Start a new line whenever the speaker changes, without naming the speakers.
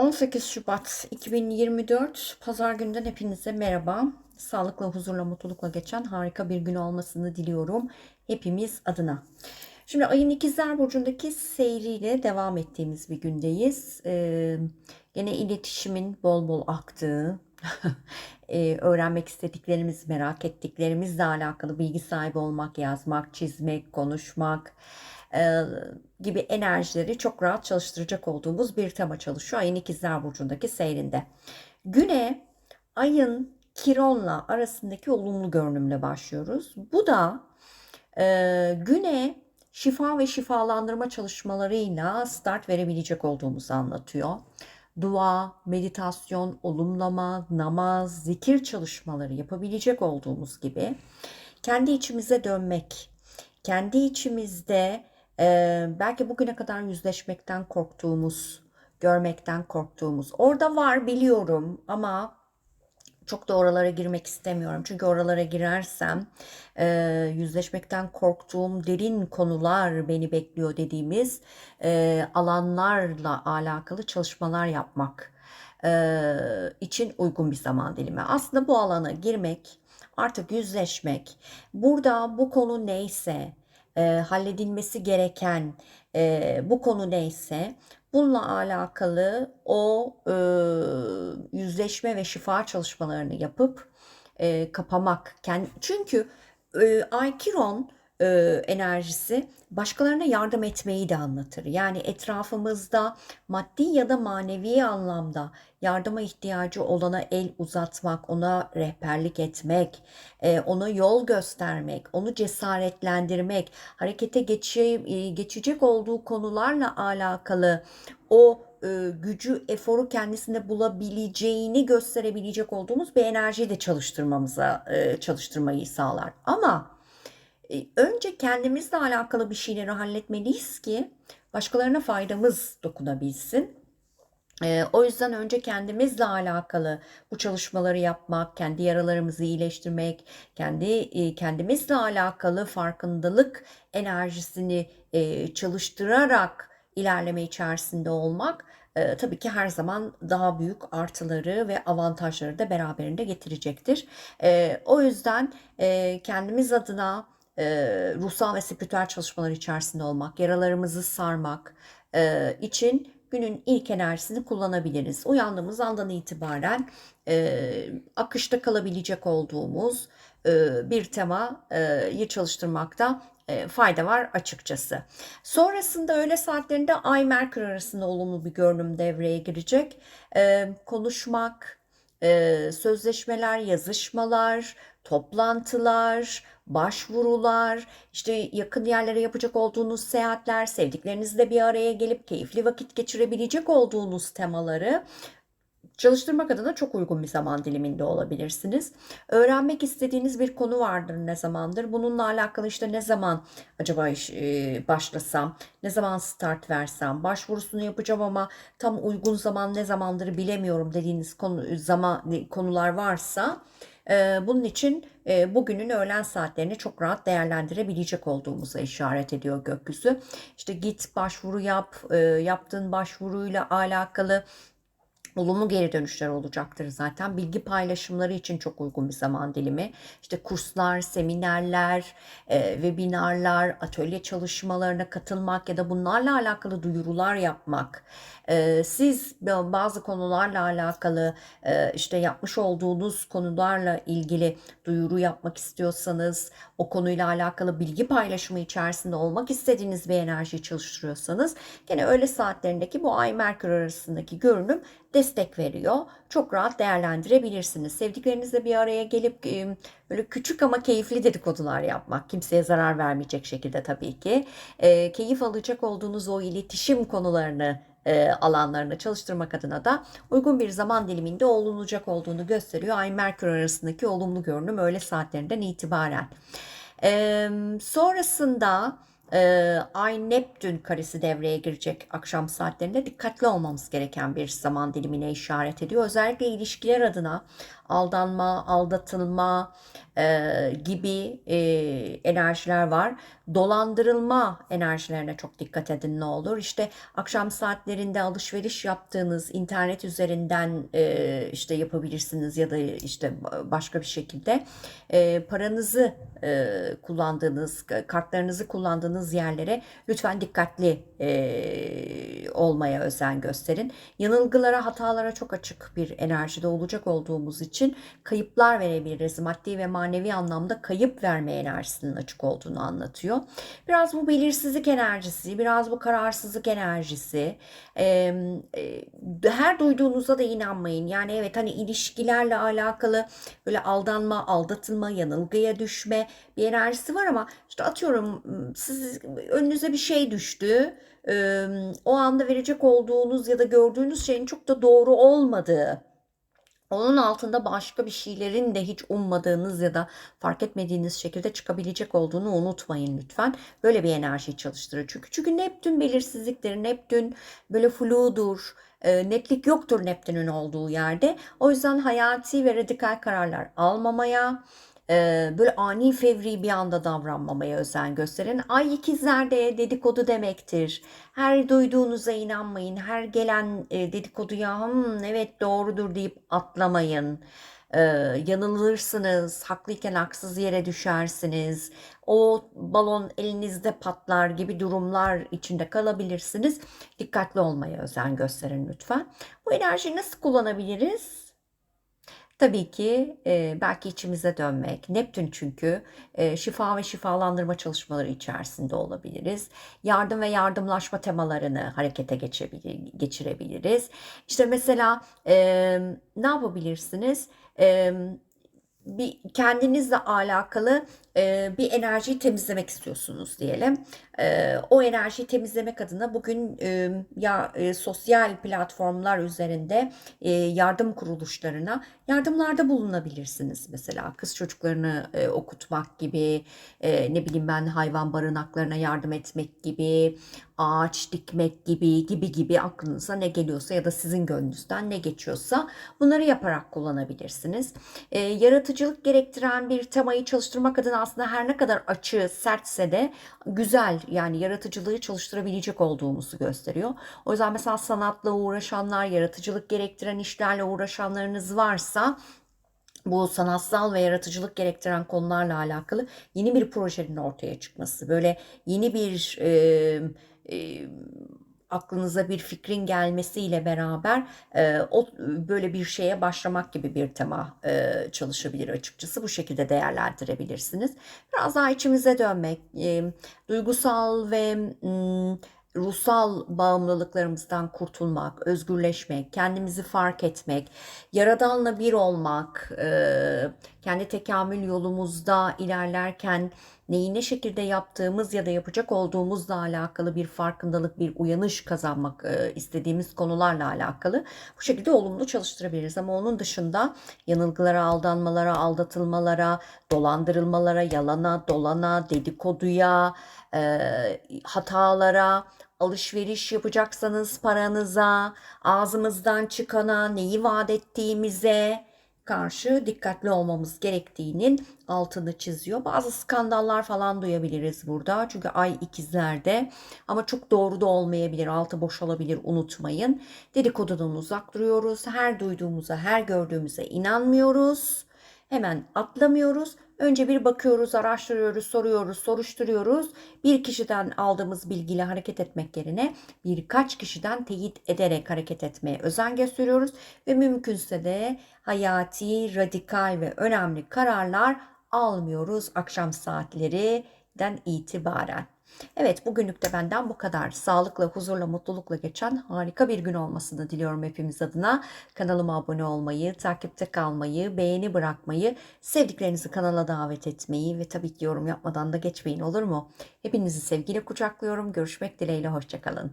18 Şubat 2024 Pazar günden hepinize merhaba. Sağlıkla, huzurla, mutlulukla geçen harika bir gün olmasını diliyorum hepimiz adına. Şimdi ayın ikizler burcundaki seyriyle devam ettiğimiz bir gündeyiz. Ee, gene iletişimin bol bol aktığı, ee, öğrenmek istediklerimiz, merak ettiklerimizle alakalı bilgi sahibi olmak, yazmak, çizmek, konuşmak e, gibi enerjileri çok rahat çalıştıracak olduğumuz bir tema çalışıyor ayın ikizler burcundaki seyrinde. Güne ayın Kiron'la arasındaki olumlu görünümle başlıyoruz. Bu da e, güne şifa ve şifalandırma çalışmalarıyla start verebilecek olduğumuzu anlatıyor. Dua, meditasyon, olumlama, namaz, zikir çalışmaları yapabilecek olduğumuz gibi kendi içimize dönmek, kendi içimizde e, belki bugüne kadar yüzleşmekten korktuğumuz, görmekten korktuğumuz orada var biliyorum ama çok da oralara girmek istemiyorum. Çünkü oralara girersem e, yüzleşmekten korktuğum derin konular beni bekliyor dediğimiz e, alanlarla alakalı çalışmalar yapmak e, için uygun bir zaman dilimi. Aslında bu alana girmek, artık yüzleşmek, burada bu konu neyse, e, halledilmesi gereken e, bu konu neyse bununla alakalı o e, yüzleşme ve şifa çalışmalarını yapıp e, kapamak. Çünkü e, Aykiron e, enerjisi başkalarına yardım etmeyi de anlatır. Yani etrafımızda maddi ya da manevi anlamda yardıma ihtiyacı olana el uzatmak, ona rehberlik etmek, e, ona yol göstermek, onu cesaretlendirmek, harekete geçe, e, geçecek olduğu konularla alakalı o e, gücü, eforu kendisinde bulabileceğini gösterebilecek olduğumuz bir enerjiyi de çalıştırmamıza e, çalıştırmayı sağlar. Ama önce kendimizle alakalı bir şeyleri halletmeliyiz ki başkalarına faydamız dokunabilsin. E, o yüzden önce kendimizle alakalı bu çalışmaları yapmak, kendi yaralarımızı iyileştirmek, kendi e, kendimizle alakalı farkındalık enerjisini çalıştırarak ilerleme içerisinde olmak e, tabii ki her zaman daha büyük artıları ve avantajları da beraberinde getirecektir. E, o yüzden e, kendimiz adına e, ruhsal ve spiritüel çalışmalar içerisinde olmak, yaralarımızı sarmak e, için günün ilk enerjisini kullanabiliriz. Uyandığımız andan itibaren e, akışta kalabilecek olduğumuz e, bir temayı çalıştırmakta e, fayda var açıkçası. Sonrasında öğle saatlerinde Ay Merkür arasında olumlu bir görünüm devreye girecek. E, konuşmak, e, sözleşmeler, yazışmalar, toplantılar, başvurular, işte yakın yerlere yapacak olduğunuz seyahatler, sevdiklerinizle bir araya gelip keyifli vakit geçirebilecek olduğunuz temaları Çalıştırmak adına çok uygun bir zaman diliminde olabilirsiniz. Öğrenmek istediğiniz bir konu vardır ne zamandır. Bununla alakalı işte ne zaman acaba iş e, başlasam, ne zaman start versem, başvurusunu yapacağım ama tam uygun zaman ne zamandır bilemiyorum dediğiniz konu zaman konular varsa e, bunun için e, bugünün öğlen saatlerini çok rahat değerlendirebilecek olduğumuza işaret ediyor gökyüzü. İşte git başvuru yap, yaptığın başvuruyla alakalı olumlu geri dönüşler olacaktır zaten. Bilgi paylaşımları için çok uygun bir zaman dilimi. İşte kurslar, seminerler, e, webinarlar, atölye çalışmalarına katılmak ya da bunlarla alakalı duyurular yapmak. E, siz bazı konularla alakalı e, işte yapmış olduğunuz konularla ilgili duyuru yapmak istiyorsanız, o konuyla alakalı bilgi paylaşımı içerisinde olmak istediğiniz bir enerji çalıştırıyorsanız gene öğle saatlerindeki bu Ay Merkür arasındaki görünüm destek veriyor. Çok rahat değerlendirebilirsiniz. Sevdiklerinizle bir araya gelip böyle küçük ama keyifli dedikodular yapmak. Kimseye zarar vermeyecek şekilde tabii ki. E, keyif alacak olduğunuz o iletişim konularını e, alanlarını çalıştırmak adına da uygun bir zaman diliminde olunacak olduğunu gösteriyor. Ay Merkür arasındaki olumlu görünüm öğle saatlerinden itibaren. E, sonrasında e, Ay Neptün karesi devreye girecek akşam saatlerinde dikkatli olmamız gereken bir zaman dilimine işaret ediyor. Özellikle ilişkiler adına aldanma, aldatılma e, gibi e, enerjiler var. Dolandırılma enerjilerine çok dikkat edin ne olur. İşte akşam saatlerinde alışveriş yaptığınız internet üzerinden e, işte yapabilirsiniz ya da işte başka bir şekilde e, paranızı e, kullandığınız kartlarınızı kullandığınız yerlere lütfen dikkatli e, olmaya özen gösterin. Yanılgılara, hatalara çok açık bir enerjide olacak olduğumuz için kayıplar verebiliriz. Maddi ve manevi anlamda kayıp verme enerjisinin açık olduğunu anlatıyor. Biraz bu belirsizlik enerjisi, biraz bu kararsızlık enerjisi. E, her duyduğunuza da inanmayın. Yani evet hani ilişkilerle alakalı böyle aldanma, aldatılma, yanılgıya düşme bir enerjisi var ama işte atıyorum siz önünüze bir şey düştü. O anda verecek olduğunuz ya da gördüğünüz şeyin çok da doğru olmadığı onun altında başka bir şeylerin de hiç ummadığınız ya da fark etmediğiniz şekilde çıkabilecek olduğunu unutmayın lütfen. Böyle bir enerjiyi çalıştırır. Çünkü çünkü Neptün belirsizliktir. Neptün böyle fludur. Netlik yoktur Neptün'ün olduğu yerde. O yüzden hayati ve radikal kararlar almamaya, e, böyle ani fevri bir anda davranmamaya özen gösterin. Ay ikizlerde dedikodu demektir. Her duyduğunuza inanmayın. Her gelen e, dedikoduya hmm, evet doğrudur deyip atlamayın. Ee, yanılırsınız, haklıyken haksız yere düşersiniz, o balon elinizde patlar gibi durumlar içinde kalabilirsiniz. Dikkatli olmaya özen gösterin lütfen. Bu enerjiyi nasıl kullanabiliriz? Tabii ki e, belki içimize dönmek. Neptün çünkü e, şifa ve şifalandırma çalışmaları içerisinde olabiliriz. Yardım ve yardımlaşma temalarını harekete geçebilir, geçirebiliriz. İşte mesela e, ne yapabilirsiniz? E, bir kendinizle alakalı e, bir enerjiyi temizlemek istiyorsunuz diyelim. E, o enerjiyi temizlemek adına bugün e, ya sosyal platformlar üzerinde yardım kuruluşlarına yardımlarda bulunabilirsiniz. Mesela kız çocuklarını okutmak gibi, ne bileyim ben hayvan barınaklarına yardım etmek gibi, ağaç dikmek gibi gibi gibi aklınıza ne geliyorsa ya da sizin gönlünüzden ne geçiyorsa bunları yaparak kullanabilirsiniz. Yaratıcılık gerektiren bir temayı çalıştırmak adına aslında her ne kadar açı, sertse de güzel yani yaratıcılığı çalıştırabilecek olduğumuzu gösteriyor. O yüzden mesela sanatla uğraşanlar, yaratıcılık gerektiren işlerle uğraşanlarınız varsa bu sanatsal ve yaratıcılık gerektiren konularla alakalı yeni bir projenin ortaya çıkması, böyle yeni bir e, e, aklınıza bir fikrin gelmesiyle beraber e, o böyle bir şeye başlamak gibi bir tema e, çalışabilir açıkçası. Bu şekilde değerlendirebilirsiniz. Biraz daha içimize dönmek, e, duygusal ve m, ruhsal bağımlılıklarımızdan kurtulmak, özgürleşmek, kendimizi fark etmek, yaradanla bir olmak, e, kendi tekamül yolumuzda ilerlerken neyi ne şekilde yaptığımız ya da yapacak olduğumuzla alakalı bir farkındalık, bir uyanış kazanmak e, istediğimiz konularla alakalı bu şekilde olumlu çalıştırabiliriz. Ama onun dışında yanılgılara, aldanmalara, aldatılmalara, dolandırılmalara, yalana, dolana, dedikoduya, e, hatalara, alışveriş yapacaksanız paranıza, ağzımızdan çıkana, neyi vaat ettiğimize, karşı dikkatli olmamız gerektiğinin altını çiziyor. Bazı skandallar falan duyabiliriz burada. Çünkü ay ikizlerde ama çok doğru da olmayabilir. Altı boş olabilir unutmayın. Dedikodudan uzak duruyoruz. Her duyduğumuza, her gördüğümüze inanmıyoruz. Hemen atlamıyoruz. Önce bir bakıyoruz, araştırıyoruz, soruyoruz, soruşturuyoruz. Bir kişiden aldığımız bilgiyle hareket etmek yerine birkaç kişiden teyit ederek hareket etmeye özen gösteriyoruz ve mümkünse de hayati, radikal ve önemli kararlar almıyoruz akşam saatlerinden itibaren. Evet bugünlük de benden bu kadar. Sağlıkla, huzurla, mutlulukla geçen harika bir gün olmasını diliyorum hepimiz adına. Kanalıma abone olmayı, takipte kalmayı, beğeni bırakmayı, sevdiklerinizi kanala davet etmeyi ve tabii ki yorum yapmadan da geçmeyin olur mu? Hepinizi sevgiyle kucaklıyorum. Görüşmek dileğiyle, hoşçakalın.